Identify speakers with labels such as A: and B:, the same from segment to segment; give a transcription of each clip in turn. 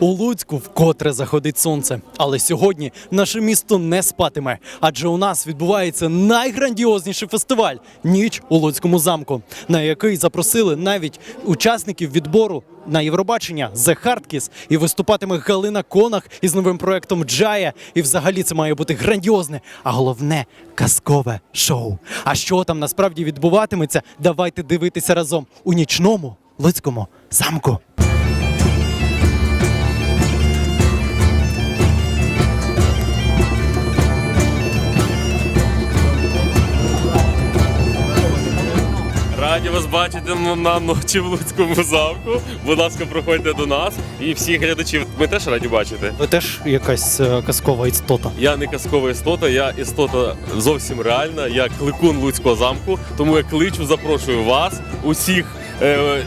A: У Луцьку вкотре заходить сонце, але сьогодні наше місто не спатиме, адже у нас відбувається найграндіозніший фестиваль ніч у Луцькому замку, на який запросили навіть учасників відбору на Євробачення The Hard Kiss. і виступатиме Галина Конах із новим проектом Джая. І взагалі це має бути грандіозне, а головне казкове шоу. А що там насправді відбуватиметься? Давайте дивитися разом у нічному Луцькому замку.
B: Раді вас бачити на ночі в Луцькому замку. Будь ласка, проходьте до нас і всіх глядачів. Ми теж раді бачити.
A: Ви теж якась е, казкова істота.
B: Я не казкова істота, я істота зовсім реальна. Я кликун Луцького замку. Тому я кличу, запрошую вас, усіх е,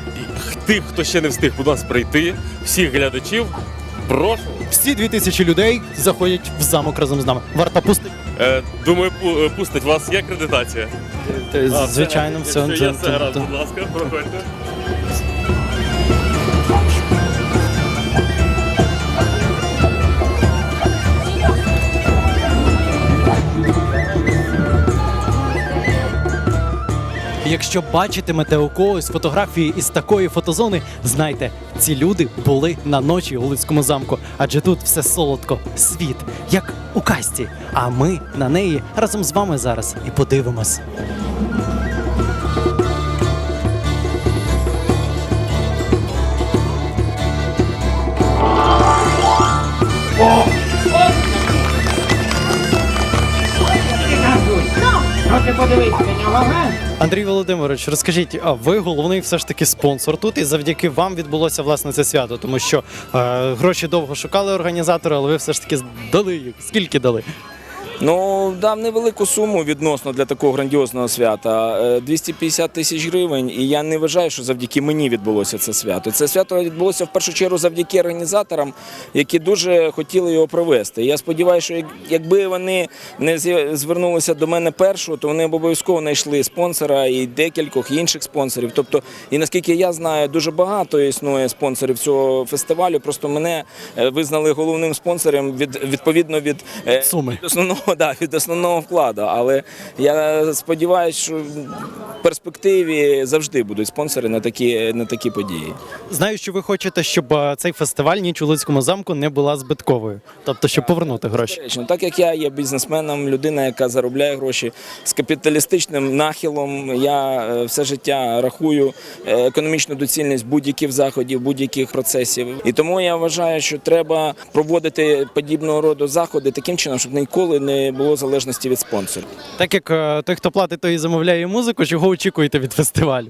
B: тих, хто ще не встиг до нас прийти, всіх глядачів. Прошу.
A: Всі дві тисячі людей заходять в замок разом з нами. Варта пустить.
B: Е, думаю, пу- пустить. пустить вас. Є акредитація?
A: Звичайно,
B: все.
A: все.
B: Якщо є
A: це-
B: гаразд, будь ласка, проходьте.
A: Якщо бачитимете у когось фотографії із такої фотозони, знайте, ці люди були на ночі у Луцькому замку, адже тут все солодко, світ, як у касті. А ми на неї разом з вами зараз і подивимось.
C: Проти
A: Андрій Володимирович, розкажіть, а ви головний все ж таки спонсор тут, і завдяки вам відбулося власне це свято, тому що е, гроші довго шукали організатори, але ви все ж таки дали їх. Скільки дали?
D: Ну, дав невелику суму відносно для такого грандіозного свята. Е, 250 тисяч гривень. І я не вважаю, що завдяки мені відбулося це свято. Це свято відбулося в першу чергу завдяки організаторам, які дуже хотіли його провести. Я сподіваюся, що якби вони не звернулися до мене першого, то вони обов'язково знайшли спонсора і декількох інших спонсорів. Тобто, і наскільки я знаю, дуже багато існує спонсорів цього фестивалю. Просто мене е, визнали головним спонсором від відповідно від е,
A: Суми.
D: від основного, да, від основного вкладу. Але я сподіваюся, що в перспективі завжди будуть спонсори на такі, на такі події.
A: Знаю, що ви хочете, щоб е, цей фестиваль ніч у Луцькому замку не була збитковою, тобто щоб повернути гроші.
D: Так як я є бізнесменом, людина, яка заробляє гроші з капіталістичним нахилом, я е, все життя рахую е, економічну доцільність будь-яких заходів, будь-яких процесів. І тому я вважаю, що треба проводити подібного роду заходи таким чином, щоб ніколи не було залежності від спонсорів.
A: Так як е, той, хто платить, той і замовляє музику, чого очікуєте від фестивалю?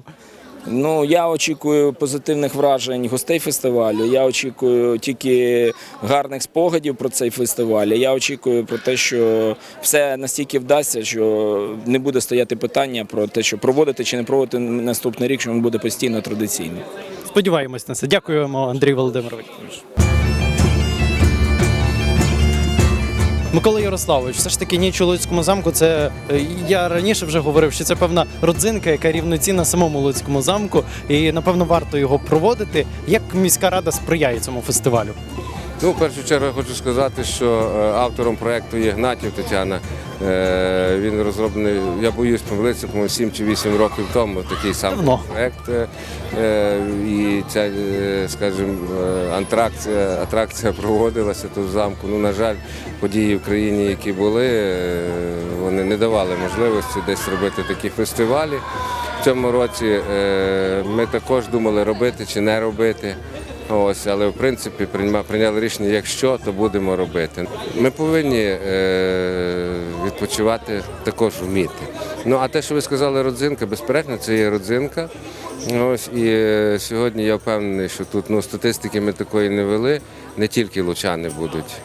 D: Ну я очікую позитивних вражень гостей фестивалю. Я очікую тільки гарних спогадів про цей фестиваль. Я очікую про те, що все настільки вдасться, що не буде стояти питання про те, що проводити чи не проводити наступний рік, що він буде постійно традиційним.
A: Сподіваємось на це. Дякуємо, Андрій Володимирович. Микола Ярославович, все ж таки ніч у Луцькому замку. Це е, я раніше вже говорив, що це певна родзинка, яка рівноцінна самому Луцькому замку, і напевно варто його проводити. Як міська рада сприяє цьому фестивалю?
E: Ну, в першу чергу я хочу сказати, що е, автором проєкту є Гнатів Тетяна. Е, Він розроблений, я боюсь помилитися, по-моєму, 7 чи 8 років тому такий самий проєкт. Е, І ця, скажімо, антракція, атракція проводилася тут в замку. Ну, на жаль, події в країні, які були, вони не давали можливості десь робити такі фестивалі. В цьому році ми також думали робити чи не робити. Ось, але в принципі прийняли рішення, якщо, то будемо робити. Ми повинні е, відпочивати також вміти. Ну а те, що ви сказали, родзинка, безперечно, це є родзинка. Ось і е, сьогодні я впевнений, що тут ну, статистики ми такої не вели. Не тільки лучани будуть.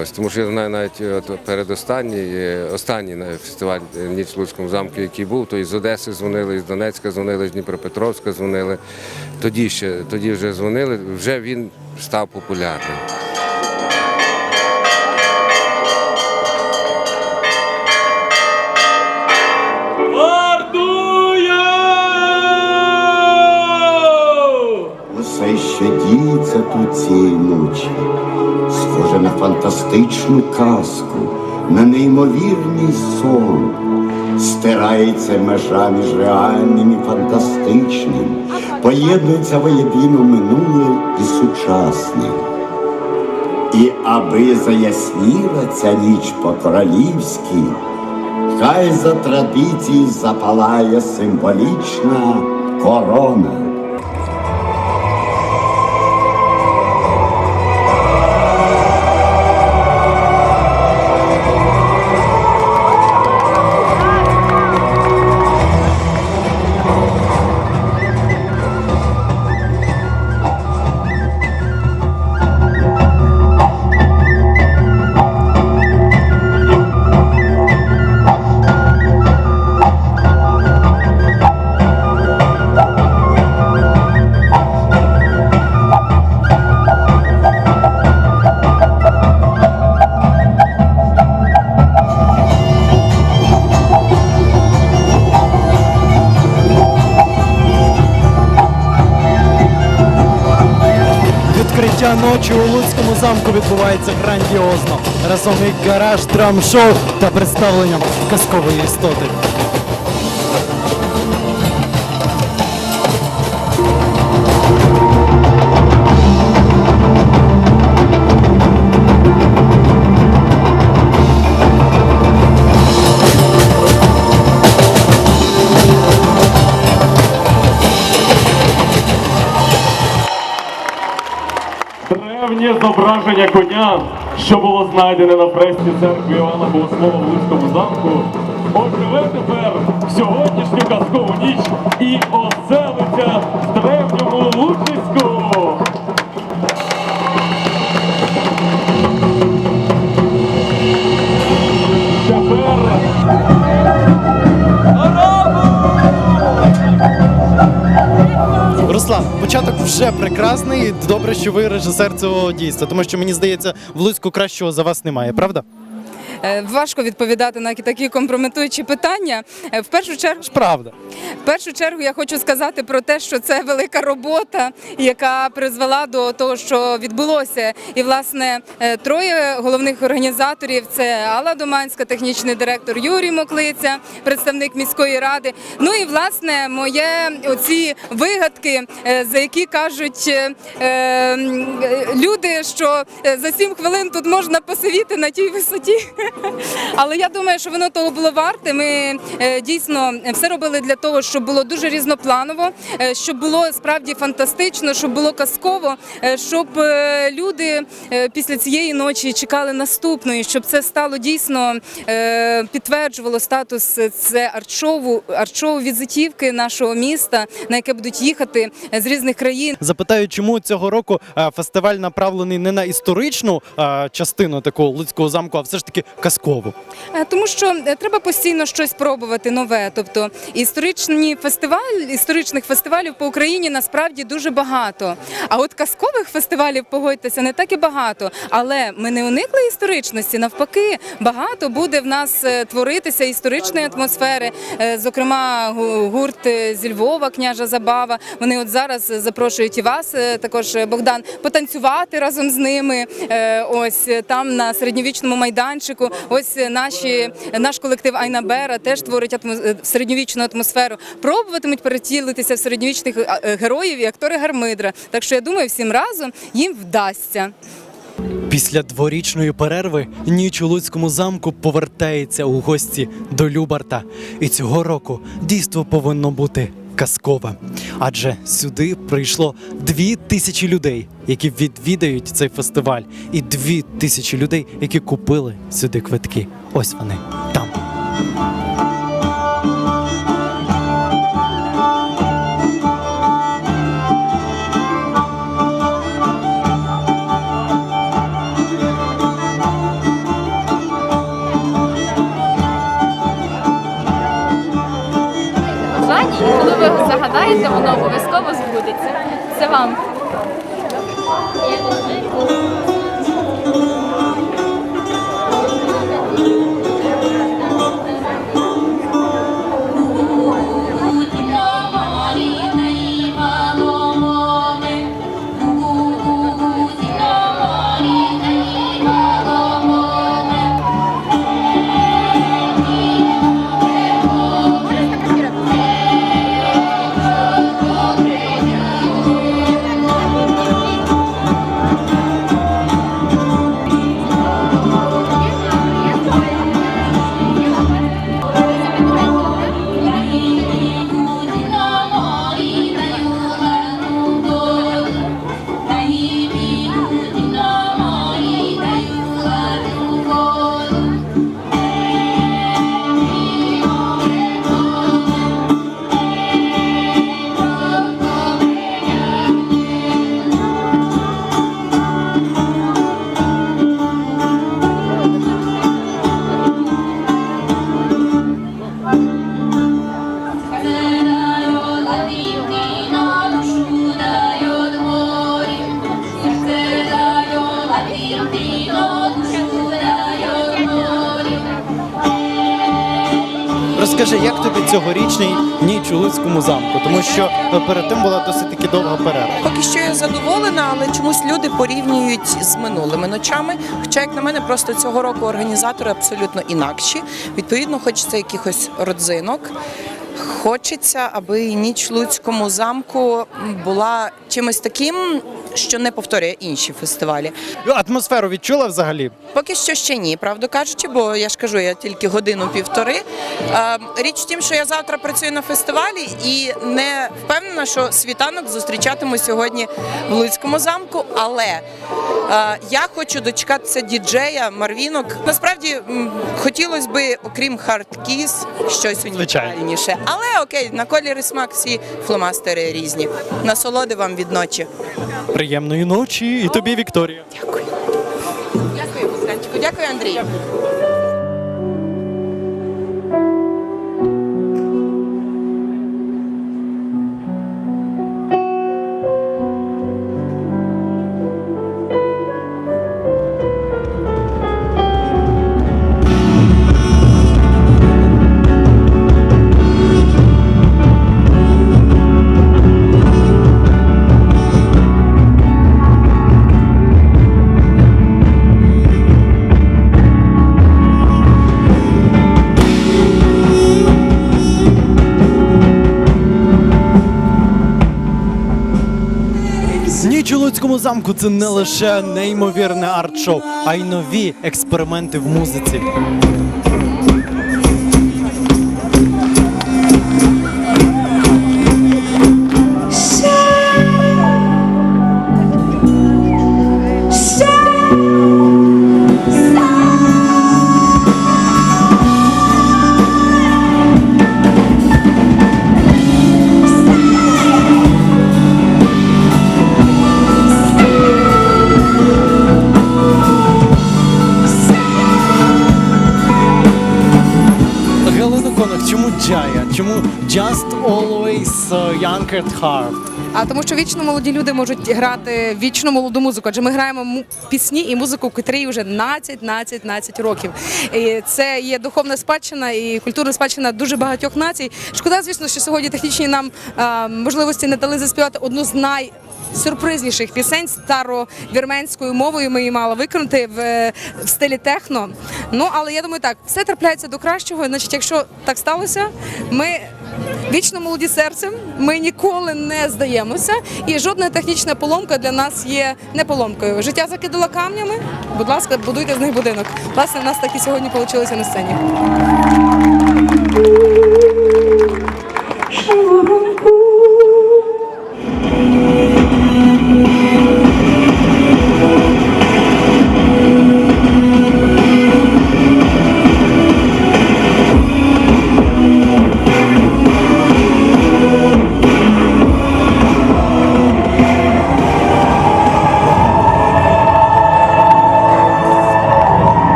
E: Ось тому що я знаю навіть от передостанній, е, останній фестиваль е, Ніч в Луцькому замку, який був, то із Одеси дзвонили, із Донецька дзвонили, з Дніпропетровська дзвонили. Тоді ще тоді вже дзвонили. Вже він став популярним.
F: Діється тут цієї ночі? Схоже на фантастичну казку, на неймовірний сон. Стирається межа між реальним і фантастичним, поєднується воєдино минуле і сучасне. І аби заясніла ця ніч по-королівськи, хай за традиції запалає символічна корона.
A: Замку відбувається грандіозно. Разом і гараж, драм-шоу та представленням казкової істоти.
G: Зображення коня, що було знайдене на фресці церкви Івана Богослова в Луцькому замку, оживе тепер сьогоднішню казкову ніч і оселиться в древньому Лучиську.
A: Початок вже прекрасний. Добре, що ви режисер цього дійства, тому що мені здається, в Луцьку кращого за вас немає, правда?
H: Е, Важко відповідати на такі компрометуючі питання. Е, В першу чергу,
A: Правда.
H: в першу чергу, я хочу сказати про те, що це велика робота, яка призвела до того, що відбулося. І власне е, троє головних організаторів: це Алла Доманська, технічний директор Юрій Моклиця, представник міської ради. Ну і власне моє оці вигадки, за які кажуть люди, що за сім хвилин тут можна посивіти на тій висоті. Але я думаю, що воно того було варте. Ми е, дійсно все робили для того, щоб було дуже різнопланово, е, щоб було справді фантастично, щоб було казково, е, щоб люди після цієї ночі чекали наступної, щоб це стало дійсно підтверджувало статус це арт-шоу, арт-шоу візитівки нашого міста, на яке будуть їхати з різних країн.
A: Запитаю, чому цього року фестиваль направлений не на історичну частину такого Луцького замку, а все ж таки казкову.
H: Е, Тому що е, треба постійно щось пробувати нове. Тобто історичні фестиваль, історичних фестивалів по Україні насправді дуже багато. А от казкових фестивалів, погодьтеся, не так і багато. Але ми не уникли історичності. Навпаки, багато буде в нас е, творитися історичної атмосфери. Зокрема, гу- гурт зі Львова, княжа Забава. Вони от зараз запрошують і вас, також Богдан, потанцювати разом з ними. Ось там на середньовічному майданчику. Ось е, наші наш колектив Айна Бера теж творить е, середньовічну атмосферу. Пробуватимуть перетілитися в середньовічних е, героїв і актори Гармидра. Так що я думаю, всім разом їм вдасться.
A: Після дворічної перерви ніч у Луцькому замку повертається у гості до Любарта. І цього року дійство повинно бути казкове. Адже сюди прийшло дві тисячі людей, які відвідають цей фестиваль, і дві тисячі людей, які купили сюди квитки. Ось вони там.
I: Загадаєте, воно обов'язково збудеться. Це вам.
A: Цьогорічний ніч у Луцькому замку? Тому що перед тим була досить таки довга перерва.
J: Поки що я задоволена, але чомусь люди порівнюють з минулими ночами. Хоча, як на мене, просто цього року організатори абсолютно інакші. Відповідно, хочеться якихось родзинок. Хочеться, аби ніч Луцькому замку була чимось таким, що не повторює інші фестивалі.
A: Атмосферу відчула взагалі?
J: Поки що ще ні, правду кажучи, бо я ж кажу, я тільки годину-півтори. Річ в тім, що я завтра працюю на фестивалі і не впевнена, що світанок зустрічатиму сьогодні в Луцькому замку. Але я хочу дочекатися діджея Марвінок. Насправді хотілося би, окрім хардкіз, щось унікальніше. Але окей, на колір і смак всі фломастери різні. Насолоди вам від ночі.
A: Приємної ночі і тобі, Вікторія.
J: Дякую. Дякую, Богданчику. Дякую, Андрій.
A: Замку це не лише неймовірне арт-шоу, а й нові експерименти в музиці. Чому Just Always uh, Young at Heart?
K: А тому, що вічно молоді люди можуть грати вічно молоду музику, адже ми граємо пісні і музику, котрій вже 12-12-12 років. І це є духовна спадщина і культурна спадщина дуже багатьох націй. Шкода, звісно, що сьогодні технічні нам можливості не дали заспівати одну з най. Сюрпризніших пісень старовірменською мовою ми її мали виконати в, е, в стилі техно. Ну але я думаю, так все трапляється до кращого. Значить, якщо так сталося, ми вічно молоді серцем. Ми ніколи не здаємося, і жодна технічна поломка для нас є не поломкою. Життя закидало камнями. Будь ласка, будуйте з них будинок. Власне, в нас так і сьогодні вийшло на сцені.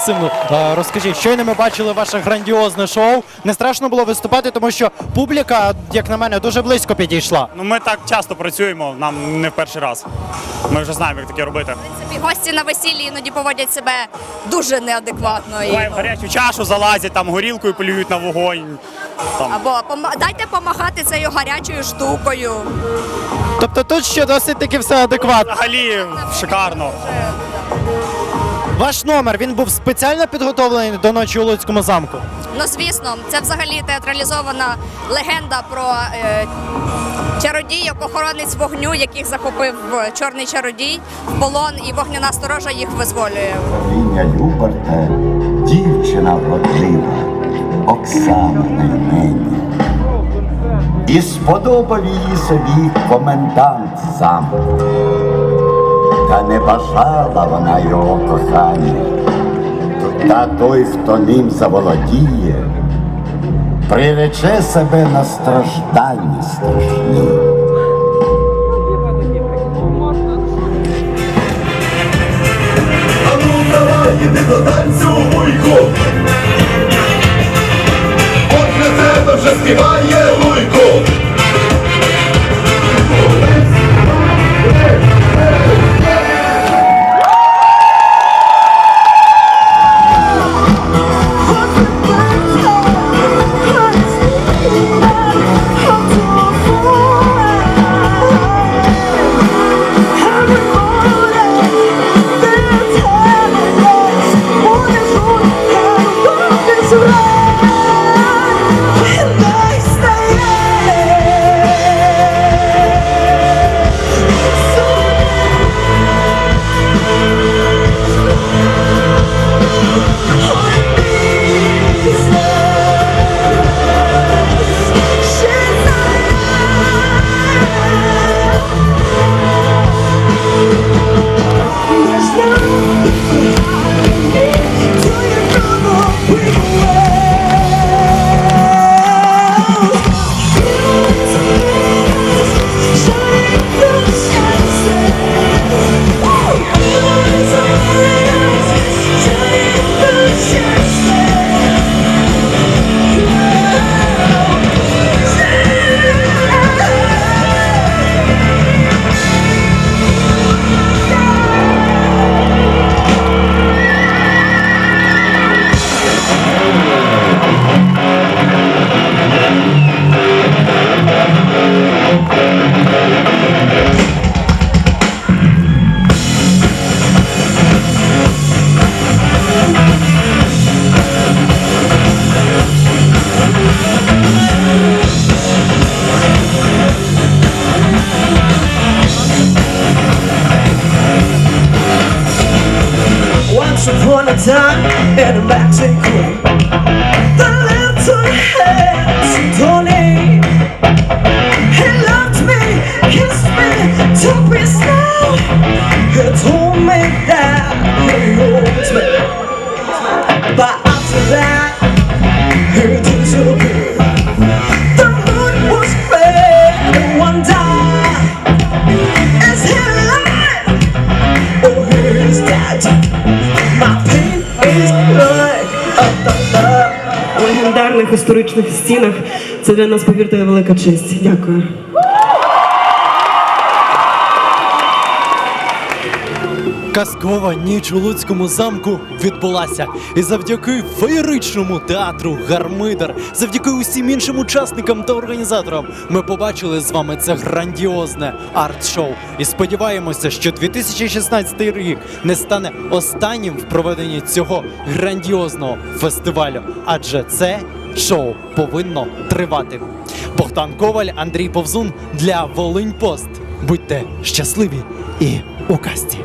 A: Максим, е, розкажіть, щойно ми бачили ваше грандіозне шоу. Не страшно було виступати, тому що публіка, як на мене, дуже близько підійшла.
L: Ну ми так часто працюємо, нам не в перший раз. Ми вже знаємо, як таке робити.
I: принципі, гості на весіллі іноді поводять себе дуже неадекватно. І,
L: Буває в гарячу чашу залазять, там горілкою полюють на вогонь. Там.
I: або пома- дайте помахати цією гарячою штукою.
A: Тобто тут ще досить таки все адекватно.
L: Взагалі шикарно.
A: Ваш номер він був спеціально підготовлений до ночі у Луцькому замку.
I: Ну звісно, це взагалі театралізована легенда про е, чародійок, охоронець вогню, яких захопив е, чорний чародій в полон, і вогняна сторожа їх визволює.
F: Ліня Люберте, дівчина вродлива, Оксана на імені. І сподобав її собі комендант замку. Та не бажала вона його кохання. Та той, хто ним заволодіє, прирече себе на страждання страшні.
G: Іди до танцю, вуйку! От для тебе вже співає луйку!
K: Легендарних історичних стінах це для нас, повірте, велика честь. Дякую.
A: Казкова ніч у Луцькому замку відбулася. І завдяки феєричному театру Гармидер, завдяки усім іншим учасникам та організаторам, ми побачили з вами це грандіозне арт-шоу. І сподіваємося, що 2016 рік не стане останнім в проведенні цього грандіозного фестивалю, адже це шоу повинно тривати. Богдан Коваль, Андрій Повзун для Волинь Пост. Будьте щасливі і у касті.